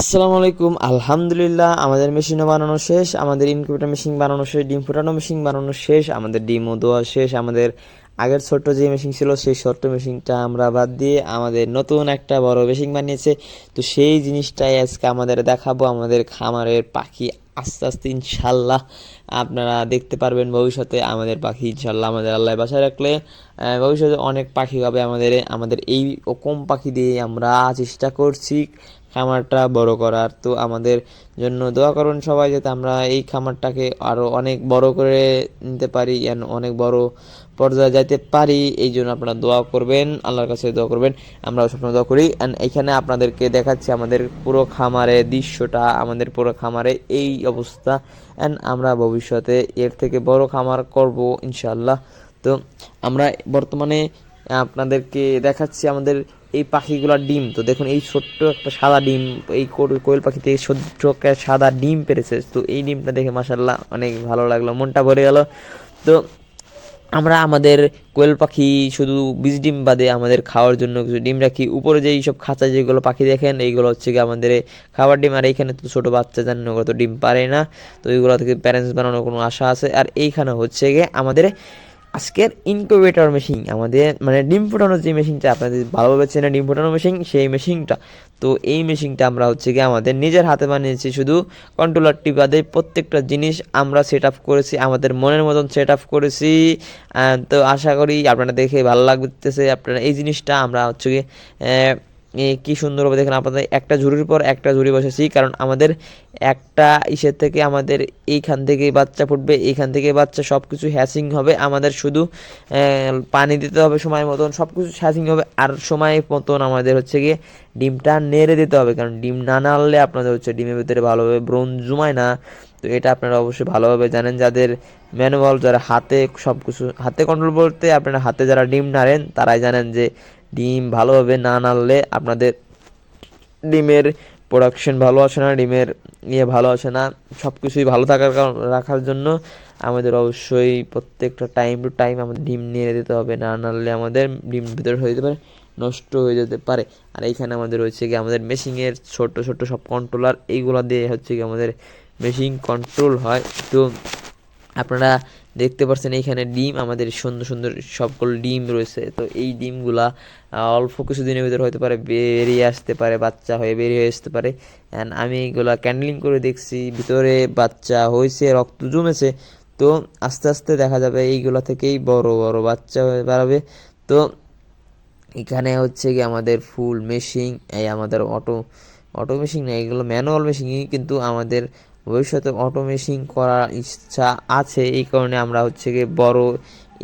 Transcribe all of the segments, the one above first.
আসসালামু আলাইকুম আলহামদুলিল্লাহ, আমাদের মেশিনও বানানো শেষ, আমাদের ইনকিউবেটর মেশিন বানানো শেষ, ডিম ফোটানো মেশিন বানানো শেষ, আমাদের ডিমও দেওয়া শেষ, আমাদের আগের ছোট্ট যে মেশিন ছিল, সেই ছোট্ট মেশিনটা আমরা বাদ দিয়ে আমাদের নতুন একটা বড় মেশিন বানিয়েছে। তো সেই জিনিসটাই আজকে আমাদের দেখাবো, আমাদের খামারের পাখি আস্তে আস্তে ইনশাল্লাহ আপনারা দেখতে পারবেন ভবিষ্যতে আমাদের পাখি, ইনশাল্লাহ আমাদের আল্লাহ বাসায় রাখলে ভবিষ্যতে অনেক পাখি হবে আমাদের আমাদের এই কম পাখি দিয়ে আমরা চেষ্টা করছি খামারটা বড় করার। তো আমাদের জন্য দোয়া করুন সবাই যাতে আমরা এই খামারটাকে আরও অনেক বড় করে নিতে পারি and অনেক বড় পর্যায়ে যাইতে পারি, এই জন্য আপনারা দোয়া করবেন, আল্লাহর কাছে দোয়া করবেন। আমরাও সবসময় দোয়া করি অ্যান্ড এখানে আপনাদেরকে দেখাচ্ছি আমাদের পুরো খামারে দৃশ্যটা, আমাদের পুরো খামারে এই অবস্থা অ্যান্ড আমরা ভবিষ্যতে এর থেকে বড় খামার করব ইনশাআল্লাহ। তো আমরা বর্তমানে আপনাদেরকে দেখাচ্ছি আমাদের এই পাখিগুলোর ডিম, তো দেখুন এই ছোট্ট একটা সাদা ডিম, এই কোয়েল পাখি থেকে ছোট্ট একটা সাদা ডিম পেরেছে, তো এই ডিমটা দেখে মাসাল্লাহ অনেক ভালো লাগল, মনটা ভরে গেল। তো আমরা আমাদের কোয়েল পাখি শুধু বীজ ডিম বাদে আমাদের খাওয়ার জন্য কিছু ডিম রাখি। উপরে যেই সব খাঁচা যেগুলো পাখি দেখেন, এইগুলো হচ্ছে কি আমাদের খাবার ডিম, আর এইখানে তো ছোটো বাচ্চা জানেন, ওগুলো তো ডিম পারে না, তো এইগুলো থেকে প্যারেন্টস বানানোর কোনো আশা আছে। আর এইখানে হচ্ছে গিয়ে আমাদের আজকের ইনকিউবেটর মেশিন আমাদের মানে ডিম ফোটানোর যে মেশিনটা আপনাদের ভালোভাবে চেনে ডিম ফোটানোর মেশিন সেই মেশিনটা তো এই মেশিনটা আমরা হচ্ছে গিয়ে আমাদের নিজের হাতে বানিয়েছি, শুধু কন্ট্রোলারটি বাদে প্রত্যেকটা জিনিস আমরা সেট আপ করেছি, আমাদের মনের মতন সেট আপ করেছি তো আশা করি আপনারা দেখে ভালো লাগতেছে। আপনারা এই জিনিসটা আমরা হচ্ছে গিয়ে কি সুন্দরভাবে দেখেন আপনাদের একটা ঝুড়ির পর একটা ঝুড়ি বসেছি কারণ আমাদের একটা ইসের থেকে আমাদের এইখান থেকে বাচ্চা ফুটবে, এইখান থেকে বাচ্চা সব কিছু হ্যাসিং হবে, আমাদের শুধু পানি দিতে হবে সময় মতন সব কিছু হ্যাসিং হবে, আর সময় মতন আমাদের হচ্ছে গিয়ে ডিমটা নেড়ে দিতে হবে, কারণ ডিম না নাড়লে আপনাদের হচ্ছে ডিমের ভিতরে ভালোভাবে ব্রোন জমায় না, তো এটা আপনারা অবশ্যই ভালোভাবে জানেন, যাদের ম্যানুয়াল যারা হাতে সব কিছু হাতে কন্ট্রোল বলতে আপনারা হাতে যারা ডিম নাড়েন, তারাই জানেন যে ডিম ভালোভাবে না নাড়লে আপনাদের ডিমের প্রোডাকশন ভালো আসে না, ডিমের ইয়ে ভালো আসে না। সব কিছুই ভালো থাকার কারণ, রাখার জন্য আমাদের অবশ্যই প্রত্যেকটা টাইম টু টাইম আমাদের ডিম নিয়ে দিতে হবে। না নাড়লে আমাদের ডিম ভিতরে হয়ে যেতে পারে, নষ্ট হয়ে যেতে পারে। আর এইখানে আমাদের রয়েছে কি আমাদের মেশিনের ছোট ছোট সব কন্ট্রোলার এইগুলো দিয়ে হচ্ছে কি আমাদের মেশিন কন্ট্রোল হয়। তো আপনারা দেখতে পাচ্ছেন এইখানে ডিম, আমাদের সুন্দর সুন্দর সবগুলো ডিম রয়েছে। তো এই ডিমগুলা অল্প কিছুদিনের ভিতরে হতে পারে বেরিয়ে আসতে পারে, বাচ্চা হয়ে বেরিয়ে আসতে পারে। অ্যান্ড আমি এগুলা ক্যান্ডেলিং করে দেখছি, ভিতরে বাচ্চা হয়েছে, রক্ত জমেছে। তো আস্তে আস্তে দেখা যাবে এইগুলা থেকেই বড় বড় বাচ্চা হয়ে বেড়াবে। তো এখানে হচ্ছে কি আমাদের ফুল মেশিন এই আমাদের অটো অটো মেশিন না, এগুলো ম্যানুয়াল মেশিনই কিন্তু আমাদের ভবিষ্যতে অটোমেশিং করার ইচ্ছা আছে, এই কারণে আমরা হচ্ছে গিয়ে বড়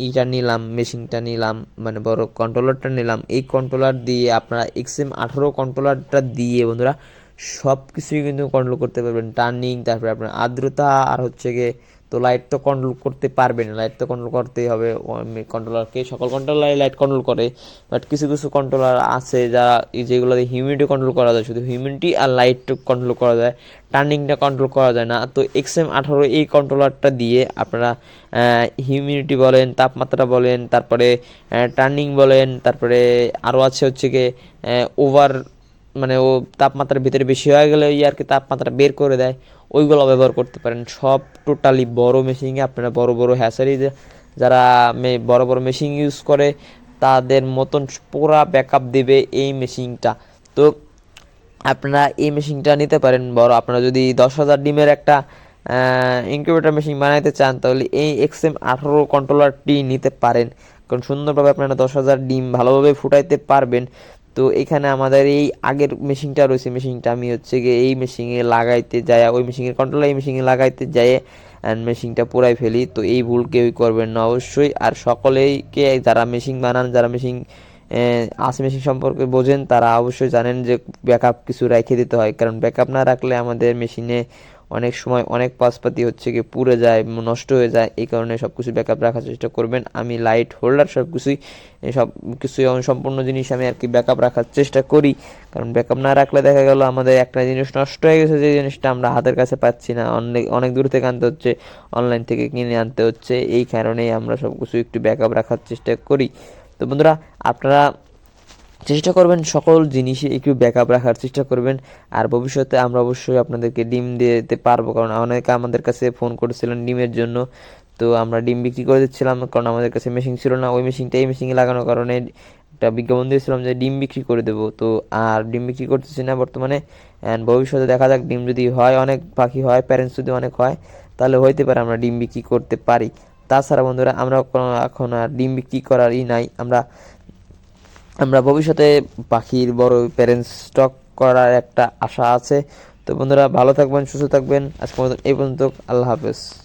ইটা নিলাম মেশিনটা নিলাম মানে বড় কন্ট্রোলারটা নিলাম। এই কন্ট্রোলার দিয়ে আপনারা এক্সএম আঠারো কন্ট্রোলারটা দিয়ে বন্ধুরা সব কিছুই কিন্তু কন্ট্রোল করতে পারবেন। টার্নিং তারপরে আপনার আর্দ্রতা আর হচ্ছে গিয়ে তো লাইট তো কন্ট্রোল করতে পারবেন লাইট তো কন্ট্রোল করতেই হবে। কন্ট্রোলারকে সকল কন্ট্রোলার লাইট কন্ট্রোল করে। বাট কিছু কিছু কন্ট্রোলার আছে যারা যেগুলো হিউমিডিটি কন্ট্রোল করা যায়। শুধু হিউমিডিটি আর লাইট কন্ট্রোল করা যায়। টার্নিংটা কন্ট্রোল করা যায় না। তো এক্সএম আঠারো এই কন্ট্রোলারটা দিয়ে আপনারা হিউমিডিটি বলেন, তাপমাত্রা বলেন, তারপরে টার্নিং বলেন, তারপরে আরও আছে হচ্ছে গিয়ে ওভার মানে ও তাপমাত্রার ভিতরে বেশি হয়ে গেলে ওই আর কি তাপমাত্রা বের করে দেয়। ওইগুলো ব্যবহার করতে পারেন। সব টোটালি বড় মেশিনে আপনারা বড় বড় হ্যাসারি যারা বড় বড় মেশিন ইউজ করে, তাদের মতন পুরা ব্যাকআপ দেবে এই মেশিনটা তো আপনারা এই মেশিনটা নিতে পারেন। বড়, আপনারা যদি দশ হাজার ডিমের একটা ইনকিউবেটর মেশিন বানাইতে চান, তাহলে এই এক্সএম আঠারো কন্ট্রোলারটি নিতে পারেন। কারণ সুন্দরভাবে আপনারা দশ হাজার ডিম ভালোভাবে ফুটাইতে পারবেন। তো এখানে আমাদের এই আগের মেশিনটা রয়েছে মেশিনটা আমি হচ্ছে গিয়ে এই মেশিনে লাগাইতে যাই, ওই মেশিনের কন্ট্রোলার এই মেশিনে লাগাইতে যাই অ্যান্ড মেশিনটা পুরাই ফেলি। তো এই ভুল কেউই করবেন না অবশ্যই। আর সকলেইকে যারা মেশিন বানান, যারা মেশিন আসি মেশিন সম্পর্কে বোঝেন, তারা অবশ্যই জানেন যে ব্যাকআপ কিছু রেখে দিতে হয়। কারণ ব্যাকআপ না রাখলে আমাদের মেশিনে অনেক সময় অনেক পাসপাতি হচ্ছে কি পুড়ে যায়, নষ্ট হয়ে যায়, এই কারণে সব কিছু ব্যাকআপ রাখার চেষ্টা করবেন। আমি লাইট হোল্ডার সব কিছুই সব কিছুই সম্পূর্ণ জিনিস আমি আর কি ব্যাকআপ রাখার চেষ্টা করি। কারণ ব্যাকআপ না রাখলে দেখা গেল আমাদের একটা জিনিস নষ্ট হয়ে গেছে, যে জিনিসটা আমরা হাতের কাছে পাচ্ছি না। অনেক অনেক দূর থেকে আনতে হচ্ছে অনলাইন থেকে কিনে আনতে হচ্ছে। এই কারণেই আমরা সব কিছু একটু ব্যাকআপ রাখার চেষ্টা করি। তো বন্ধুরা, আপনারা চেষ্টা করবেন সকল জিনিসই একটু ব্যাকআপ রাখার চেষ্টা করবেন। আর ভবিষ্যতে আমরা অবশ্যই আপনাদেরকে ডিম দিতে পারব, কারণ অনেকে আমাদের কাছে ফোন করেছিলেন ডিমের জন্য। তো আমরা ডিম বিক্রি করে দিচ্ছিলাম, কারণ আমাদের কাছে মেশিন ছিল না। ওই মেশিনটা এই মেশিনে লাগানোর কারণে একটা বিজ্ঞাপন দিয়েছিলাম যে ডিম বিক্রি করে দেবো। তো আর ডিম বিক্রি করতেছি না বর্তমানে। অ্যান্ড ভবিষ্যতে দেখা যাক, ডিম যদি হয়, অনেক পাখি হয় প্যারেন্টস যদি অনেক হয়, তাহলে হইতে পারে আমরা ডিম বিক্রি করতে পারি। তাছাড়া বন্ধুরা, আমরা এখন আর ডিম বিক্রি করারই নাই। আমরা আমরা ভবিষ্যতে পাখির বড় প্যারেন্টস স্টক করার একটা আশা আছে। তো বন্ধুরা, ভালো থাকবেন, সুস্থ থাকবেন। আজকে এই পর্যন্ত। আল্লাহ হাফেজ।